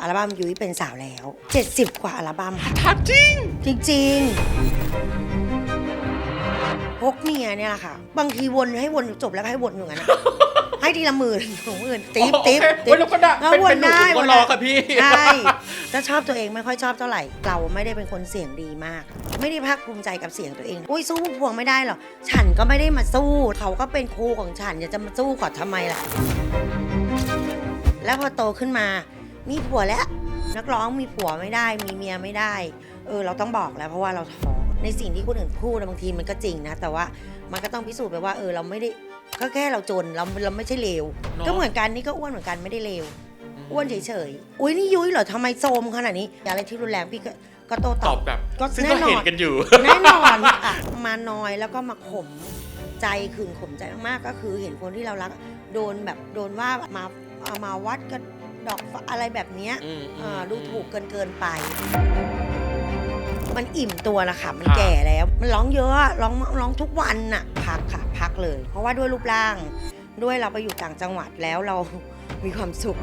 อัลบั้มยุ้ยเป็นสาวแล้ว 70 กว่าอัลบั้มค่ะถามจริง จริงๆพกเมียเนี่ยแหละค่ะ บางทีวนให้วนจบแล้วก็ให้วนอยู่งั้นอะให้ทีละหมื่นสองหมื่นติ๊บติ๊บโอเคเว้ยแล้วก็ได้แล้วเป็นวนเป็นหนูได้ผมก็วนรอได้ค่ะพี่ใช่จะชอบตัวเองไม่ค่อยชอบเท่าไหร่ เราไม่ได้เป็นคนเสียงดีมาก ไม่ได้ภาคภูมิใจกับเสียงตัวเองอุ้ยสู้พวงไม่ได้หรอกฉันก็ไม่ได้มาสู้เขาก็เป็นครูของฉันอยากจะมาสู้ขอทำไมล่ะ แล้วพอโตขึ้นมา มีผัวแล้ว นักร้องมีผัวไม่ได้ มีเมียไม่ได้ เออ เราต้องบอกแล้วเพราะว่าเราท้อในสิ่งที่คนอื่นพูดนะบางทีมันก็จริงนะ แต่ว่ามันก็ต้องพิสูจน์ไปว่าเออเราไม่ได้ก็แค่เราจนเราเราไม่ใช่เลวเนอะ ก็เหมือนกันนี่ก็อ้วนเหมือนกันไม่ได้เลวอ้วนเฉยๆอุ้ยนี่ยุ้ยเหรอทำไมโซมขนาดนี้อะไรที่รุนแรงพี่ก็ก็โต้ตตออบบ แบบ ก็ซึ่งแน่ก็นอน เห็นกันอยู่ แน่นอนอะมาน้อยแล้วก็มาข่มใจขืนข่มใจมากๆก็คือเห็นคนที่เรารัก โดนแบบโดนว่ามาเอามาวัดกัน ดอกฟ้าอะไรแบบเนี้ยอืม อ่าดูถูกเกินเกินไป มันอิ่มตัวละค่ะมันครับแก่แล้ว มันร้องเยอะอะร้องร้องทุกวันน่ะ พักค่ะ พักเลย เพราะว่าด้วยรูปร่าง ด้วยเราไปอยู่ต่างจังหวัดแล้วเรา มีความสุข